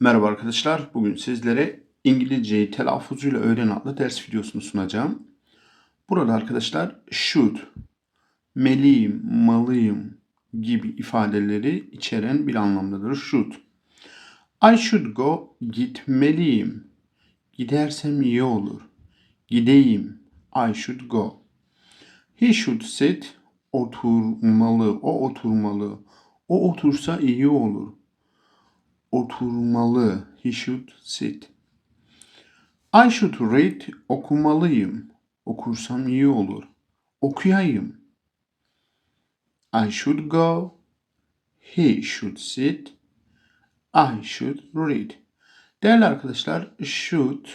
Merhaba arkadaşlar. Bugün sizlere İngilizceyi telaffuzuyla öğren adlı ders videosunu sunacağım. Burada arkadaşlar should, meliyim, malıyım gibi ifadeleri içeren bir anlamdadır. Should. I should go, gitmeliyim. Gidersem iyi olur. Gideyim. I should go. He should sit, oturmalı. O oturmalı. O otursa iyi olur oturmalı. He should sit. I should read. Okumalıyım. Okursam iyi olur. Okuyayım. I should go. He should sit. I should read. Değerli arkadaşlar, should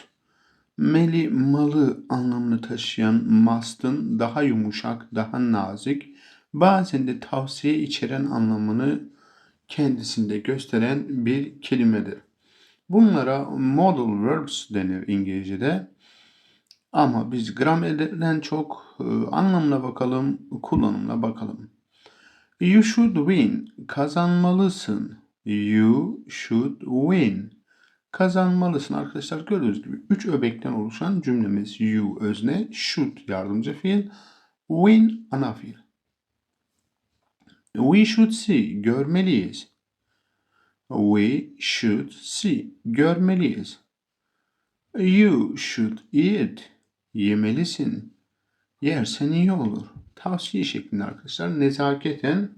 meli malı anlamını taşıyan must'ın daha yumuşak, daha nazik, bazen de tavsiye içeren anlamını kendisinde gösteren bir kelimedir. Bunlara modal verbs denir İngilizce'de. Ama biz gramerden çok e, anlamına bakalım, kullanımına bakalım. You should win. Kazanmalısın. You should win. Kazanmalısın arkadaşlar. Gördüğünüz gibi 3 öbekten oluşan cümlemiz you özne, should yardımcı fiil, win ana fiil. We should see. Görmeliyiz. We should see. Görmeliyiz. You should eat. Yemelisin. Yersen iyi olur. Tavsiye şeklinde arkadaşlar. Nezaketen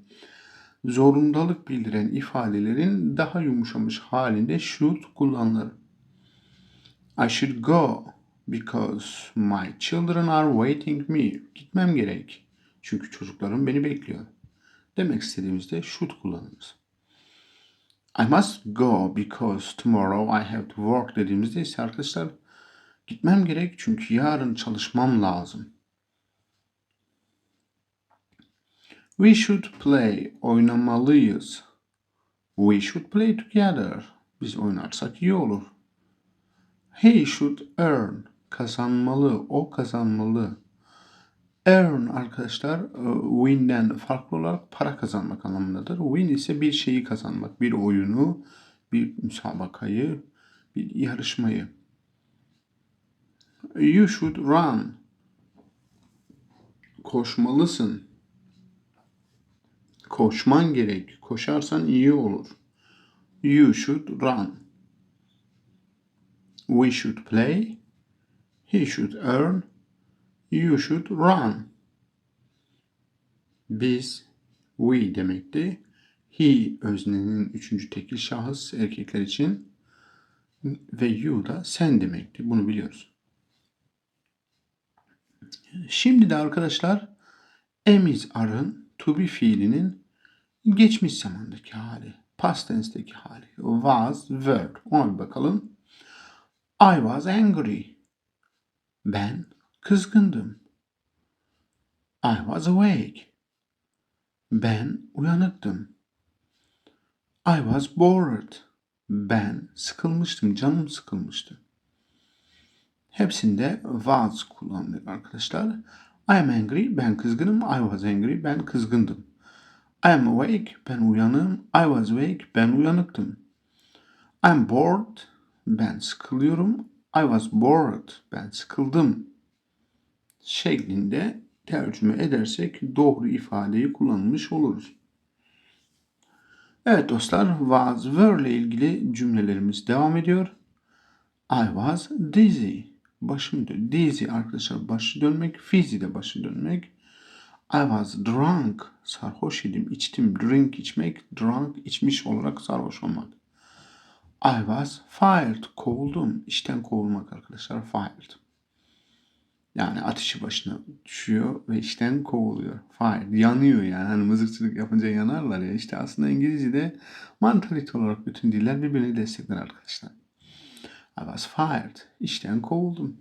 zorundalık bildiren ifadelerin daha yumuşamış halinde should kullanılır. I should go because my children are waiting me. Gitmem gerek. Çünkü çocuklarım beni bekliyor demek istediğimizde should kullanırız. I must go because tomorrow I have to work dediğimizde ise arkadaşlar gitmem gerek çünkü yarın çalışmam lazım. We should play. Oynamalıyız. We should play together. Biz oynarsak iyi olur. He should earn. Kazanmalı. O kazanmalı. Earn arkadaşlar e, win'den farklı olarak para kazanmak anlamındadır. Win ise bir şeyi kazanmak, bir oyunu, bir müsabakayı, bir yarışmayı. You should run. Koşmalısın. Koşman gerek. Koşarsan iyi olur. You should run. We should play. He should earn. You should run. Biz, we demekti. He öznenin üçüncü tekil şahıs erkekler için ve you da sen demekti. Bunu biliyoruz. Şimdi de arkadaşlar emiz arın to be fiilinin geçmiş zamandaki hali, past tense'deki hali, was, were. Ona bir bakalım. I was angry. Ben Kızgındım. I was awake. Ben uyanıktım. I was bored. Ben sıkılmıştım, canım sıkılmıştı. Hepsinde was kullanılır arkadaşlar. I am angry, ben kızgınım. I was angry, ben kızgındım. I am awake, ben uyanığım. I was awake, ben uyanıktım. I am bored, ben sıkılıyorum. I was bored, ben sıkıldım şeklinde tercüme edersek doğru ifadeyi kullanmış oluruz. Evet dostlar, was were ile ilgili cümlelerimiz devam ediyor. I was dizzy. Başım dön. Dizzy arkadaşlar başı dönmek. Fizzy de başı dönmek. I was drunk. Sarhoş idim, içtim. Drink içmek. Drunk içmiş olarak sarhoş olmak. I was fired. Kovuldum. İşten kovulmak arkadaşlar. Fired. Yani ateşi başına düşüyor ve işten kovuluyor. Fire. Yanıyor yani. Hani mızıkçılık yapınca yanarlar ya. İşte aslında İngilizce'de mantalite olarak bütün diller birbirini destekler arkadaşlar. I was fired. İşten kovuldum.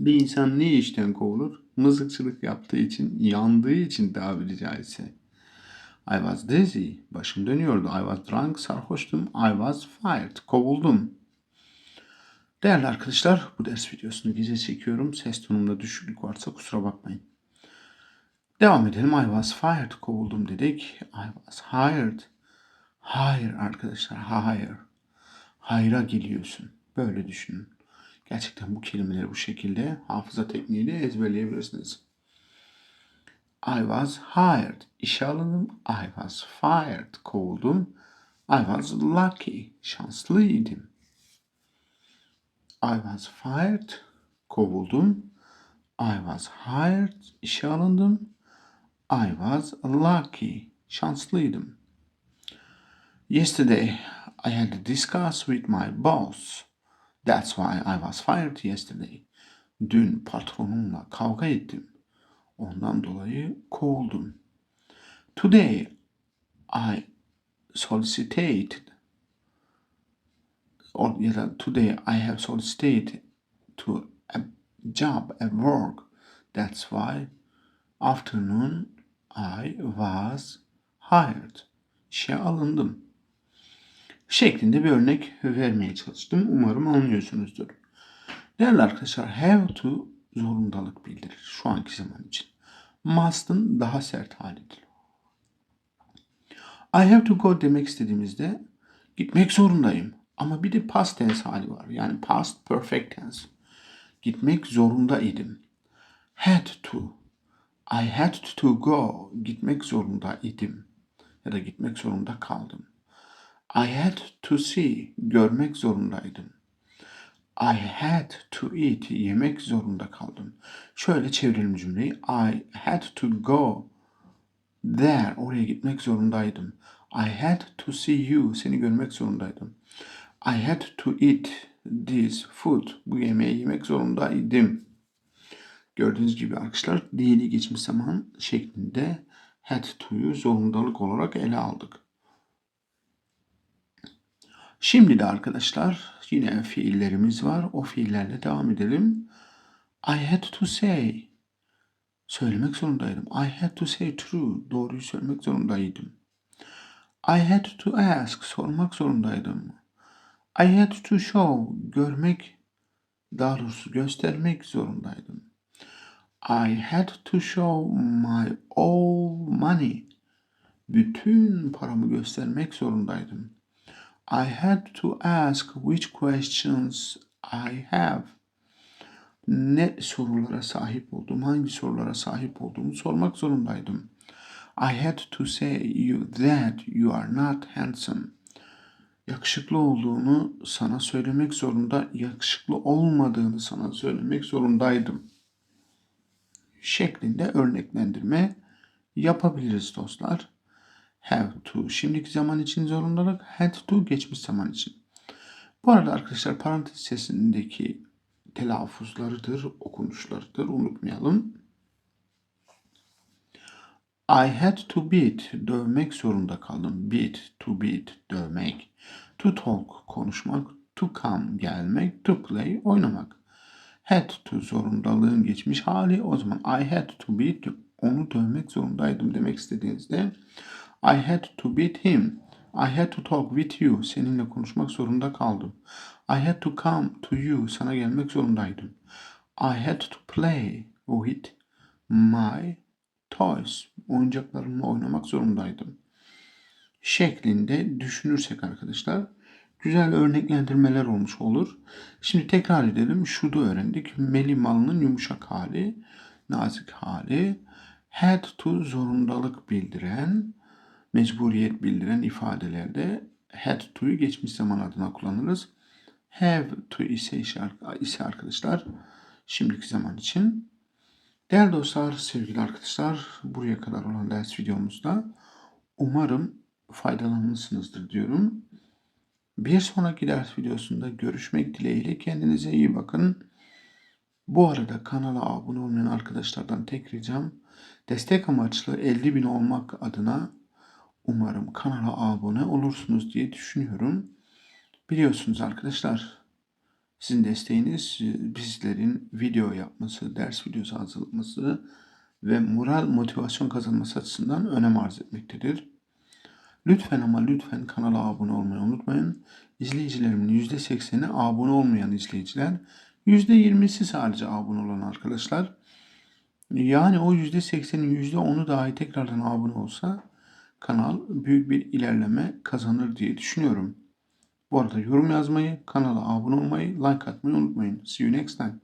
Bir insan niye işten kovulur? Mızıkçılık yaptığı için, yandığı için tabiri caizse. I was dizzy. Başım dönüyordu. I was drunk. Sarhoştum. I was fired. Kovuldum. Değerli arkadaşlar bu ders videosunu gece çekiyorum. Ses tonumda düşüklük varsa kusura bakmayın. Devam edelim. I was fired kovuldum dedik. I was hired. Hire arkadaşlar. Hire. hayra geliyorsun. Böyle düşünün. Gerçekten bu kelimeleri bu şekilde hafıza tekniğiyle ezberleyebilirsiniz. I was hired. İşe alındım. I was fired. Kovuldum. I was lucky. Şanslıydım. I was fired. Kovuldum. I was hired. İşe alındım. I was lucky. Şanslıydım. Yesterday I had to discuss with my boss. That's why I was fired yesterday. Dün patronumla kavga ettim. Ondan dolayı kovuldum. Today I solicited or ya da today I have solicited to a job at work. That's why afternoon I was hired. İşe alındım. Şeklinde bir örnek vermeye çalıştım. Umarım anlıyorsunuzdur. Değerli arkadaşlar have to zorundalık bildirir şu anki zaman için. Must'ın daha sert halidir. I have to go demek istediğimizde gitmek zorundayım. Ama bir de past tense hali var. Yani past perfect tense. Gitmek zorundaydım. Had to. I had to go. Gitmek zorundaydım. Ya da gitmek zorunda kaldım. I had to see. Görmek zorundaydım. I had to eat. Yemek zorunda kaldım. Şöyle çevirelim cümleyi. I had to go there. Oraya gitmek zorundaydım. I had to see you. Seni görmek zorundaydım. I had to eat this food. Bu yemeği yemek zorundaydım. Gördüğünüz gibi arkadaşlar diyeli geçmiş zaman şeklinde had to'yu zorundalık olarak ele aldık. Şimdi de arkadaşlar yine fiillerimiz var. O fiillerle devam edelim. I had to say. Söylemek zorundaydım. I had to say true. Doğruyu söylemek zorundaydım. I had to ask. Sormak zorundaydım. I had to show. Görmek, daha doğrusu göstermek zorundaydım. I had to show my all money. Bütün paramı göstermek zorundaydım. I had to ask which questions I have. Ne sorulara sahip olduğum, hangi sorulara sahip olduğumu sormak zorundaydım. I had to say you that you are not handsome. Yakışıklı olduğunu sana söylemek zorunda, yakışıklı olmadığını sana söylemek zorundaydım. Şeklinde örneklendirme yapabiliriz dostlar. Have to şimdiki zaman için zorundalık, had to geçmiş zaman için. Bu arada arkadaşlar parantez sesindeki telaffuzlarıdır, okunuşlarıdır unutmayalım. I had to beat, dövmek zorunda kaldım. Beat, to beat, dövmek. To talk, konuşmak. To come, gelmek. To play, oynamak. Had to zorundalığın geçmiş hali. O zaman I had to beat, onu dövmek zorundaydım demek istediğinizde I had to beat him. I had to talk with you. Seninle konuşmak zorunda kaldım. I had to come to you. Sana gelmek zorundaydım. I had to play with my toys. Oyuncaklarımla oynamak zorundaydım. Şeklinde düşünürsek arkadaşlar güzel örneklendirmeler olmuş olur. Şimdi tekrar edelim. Şurada öğrendik. Meli malının yumuşak hali, nazik hali. Had to zorundalık bildiren, mecburiyet bildiren ifadelerde had to'yu geçmiş zaman adına kullanırız. Have to ise, ise arkadaşlar şimdiki zaman için. Değerli dostlar, sevgili arkadaşlar buraya kadar olan ders videomuzda umarım faydalanmışsınızdır diyorum. Bir sonraki ders videosunda görüşmek dileğiyle kendinize iyi bakın. Bu arada kanala abone olmayan arkadaşlardan tek ricam destek amaçlı 50 bin olmak adına umarım kanala abone olursunuz diye düşünüyorum. Biliyorsunuz arkadaşlar sizin desteğiniz bizlerin video yapması, ders videosu hazırlaması ve moral motivasyon kazanması açısından önem arz etmektedir. Lütfen ama lütfen kanala abone olmayı unutmayın. İzleyicilerimin %80'i abone olmayan izleyiciler. %20'si sadece abone olan arkadaşlar. Yani o %80'in %10'u dahi tekrardan abone olsa kanal büyük bir ilerleme kazanır diye düşünüyorum. Bu arada yorum yazmayı, kanala abone olmayı, like atmayı unutmayın. See you next time.